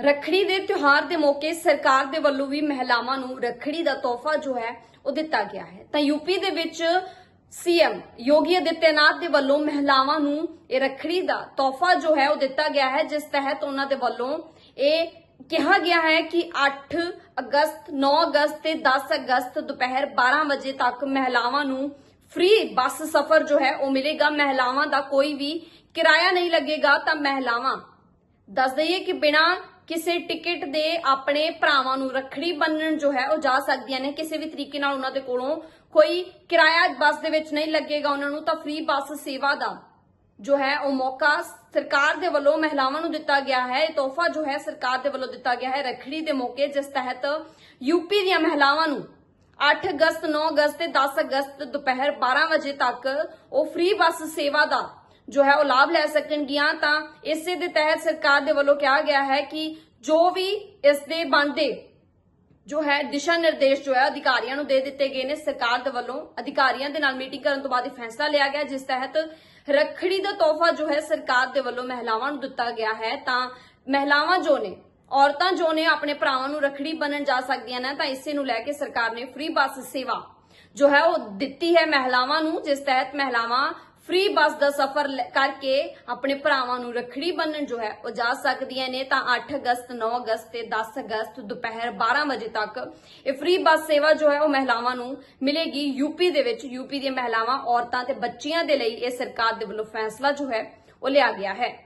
ਰੱਖੜੀ ਦੇ ਤਿਉਹਾਰ ਦੇ ਮੌਕੇ ਸਰਕਾਰ ਦੇ ਵੱਲੋਂ ਵੀ ਮਹਿਲਾਵਾਂ ਨੂੰ ਰੱਖੜੀ ਦਾ ਤੋਹਫਾ ਜੋ ਹੈ, ਉਹ ਦਿੱਤਾ ਗਿਆ ਹੈ। ਤਾਂ ਯੂਪੀ ਦੇ ਵਿੱਚ ਸੀਐਮ ਯੋਗੀ ਆਦਿੱਤਿਆਨਾਥ ਦੇ ਵੱਲੋਂ ਮਹਿਲਾਵਾਂ ਨੂੰ ਇਹ ਰੱਖੜੀ ਦਾ ਤੋਹਫਾ ਜੋ ਹੈ, ਉਹ ਦਿੱਤਾ ਗਿਆ ਹੈ, ਜਿਸ ਤਹਿਤ ਉਹਨਾਂ ਦੇ ਵੱਲੋਂ ਇਹ ਕਿਹਾ ਗਿਆ ਹੈ ਕਿ 8 ਅਗਸਤ 9 ਅਗਸਤ ਤੇ 10 ਅਗਸਤ ਦੁਪਹਿਰ 12 ਵਜੇ ਤੱਕ ਮਹਿਲਾਵਾਂ ਨੂੰ ਫ੍ਰੀ ਬੱਸ ਸਫ਼ਰ ਜੋ ਹੈ, ਉਹ ਮਿਲੇਗਾ। ਮਹਿਲਾਵਾਂ ਦਾ ਕੋਈ ਵੀ ਕਿਰਾਇਆ ਨਹੀਂ ਲੱਗੇਗਾ। ਤਾਂ ਮਹਿਲਾਵਾਂ, ਦੱਸ ਦਈਏ ਕਿ ਬਿਨਾਂ ਕਿਸੇ ਟਿਕਟ ਦੇ ਆਪਣੇ ਭਰਾਵਾਂ ਨੂੰ ਰੱਖੜੀ ਬੰਨਣ ਜੋ ਹੈ ਉਹ ਜਾ ਸਕਦੀਆਂ ਨੇ। ਕਿਸੇ ਵੀ ਤਰੀਕੇ ਨਾਲ ਉਹਨਾਂ ਦੇ ਕੋਲੋਂ ਕੋਈ ਕਿਰਾਇਆ ਬੱਸ ਦੇ ਵਿੱਚ ਨਹੀਂ ਲੱਗੇਗਾ ਉਹਨਾਂ ਨੂੰ, ਤਾਂ ਫ੍ਰੀ ਬੱਸ ਸੇਵਾ ਦਾ ਜੋ ਹੈ ਉਹ ਮੌਕਾ ਸਰਕਾਰ ਦੇ ਵੱਲੋਂ ਮਹਿਲਾਵਾਂ ਨੂੰ ਦਿੱਤਾ ਗਿਆ ਹੈ। ਇਹ ਤੋਹਫਾ ਜੋ ਹੈ ਸਰਕਾਰ ਦੇ ਵੱਲੋਂ ਦਿੱਤਾ ਗਿਆ ਹੈ ਰੱਖੜੀ ਦੇ ਮੌਕੇ, ਜਿਸ ਤਹਿਤ ਯੂਪੀ ਦੀਆਂ ਮਹਿਲਾਵਾਂ ਨੂੰ 8 ਅਗਸਤ 9 ਅਗਸਤ ਤੇ 10 ਅਗਸਤ ਦੁਪਹਿਰ 12 ਵਜੇ ਤੱਕ ਉਹ ਫ੍ਰੀ ਬੱਸ ਸੇਵਾ ਦਾ ਜੋ ਹੈ ਉਹ ਲਾਭ ਲੈ ਸਕਣਗੀਆਂ, ਤਾਂ ਇਸੇ ਦੇ ਤਹਿਤ ਸਰਕਾਰ ਦੇ ਵੱਲੋਂ ਕਿਹਾ ਗਿਆ ਹੈ ਕਿ ਜੋ ਵੀ ਇਸ ਦੇ ਬਣਦੇ ਜੋ ਹੈ ਦਿਸ਼ਾ ਨਿਰਦੇਸ਼ ਜੋ ਹੈ ਅਧਿਕਾਰੀਆਂ ਨੂੰ ਦੇ ਦਿੱਤੇ ਗਏ ਨੇ, ਸਰਕਾਰ ਦੇ ਵੱਲੋਂ ਅਧਿਕਾਰੀਆਂ ਦੇ ਨਾਲ ਮੀਟਿੰਗ ਕਰਨ ਤੋਂ ਬਾਅਦ ਇਹ ਫੈਸਲਾ ਲਿਆ ਗਿਆ, ਜਿਸ ਤਹਿਤ ਰੱਖੜੀ ਦਾ ਤੋਹਫਾ ਜੋ ਹੈ ਸਰਕਾਰ ਦੇ ਵੱਲੋਂ ਮਹਿਲਾਵਾਂ ਨੂੰ ਦਿੱਤਾ ਗਿਆ ਹੈ। ਤਾਂ ਮਹਿਲਾਵਾਂ ਜੋ ਨੇ, ਔਰਤਾਂ ਜੋ ਨੇ ਆਪਣੇ ਭਰਾਵਾਂ ਨੂੰ ਰੱਖੜੀ ਬੰਨਣ ਜਾ ਸਕਦੀਆਂ ਨੇ, ਤਾਂ ਇਸੇ ਨੂੰ ਲੈ ਕੇ ਸਰਕਾਰ ਨੇ ਫ੍ਰੀ ਬੱਸ ਸੇਵਾ ਜੋ ਹੈ ਉਹ ਦਿੱਤੀ ਹੈ ਮਹਿਲਾਵਾਂ ਨੂੰ, ਜਿਸ ਤਹਿਤ ਮਹਿਲਾਵਾਂ ਫ੍ਰੀ ਬੱਸ ਦਾ ਸਫ਼ਰ ਲੈ- ਕਰਕੇ ਆਪਣੇ ਭਰਾਵਾਂ ਨੂੰ ਰੱਖੜੀ ਬੰਨਣ ਜੋ ਹੈ, ਉਹ ਜਾ ਸਕਦੀਆਂ ਨੇ। ਤਾਂ 8 ਅਗਸਤ 9 ਅਗਸਤ ਤੇ 10 ਅਗਸਤ ਦੁਪਹਿਰ 12 ਵਜੇ ਤੱਕ ਇਹ ਫ੍ਰੀ ਬੱਸ ਸੇਵਾ ਜੋ ਹੈ, ਉਹ ਮਹਿਲਾਵਾਂ ਨੂੰ ਮਿਲੇਗੀ। ਯੂਪੀ ਦੇ ਵਿੱਚ ਯੂਪੀ ਦੀਆਂ ਮਹਿਲਾਵਾਂ, ਔਰਤਾਂ ਤੇ ਬੱਚੀਆਂ ਦੇ ਲਈ ਇਹ ਸਰਕਾਰ ਦੇ ਵੱਲੋਂ ਫੈਸਲਾ ਜੋ ਹੈ, ਉਹ ਲਿਆ ਗਿਆ ਹੈ।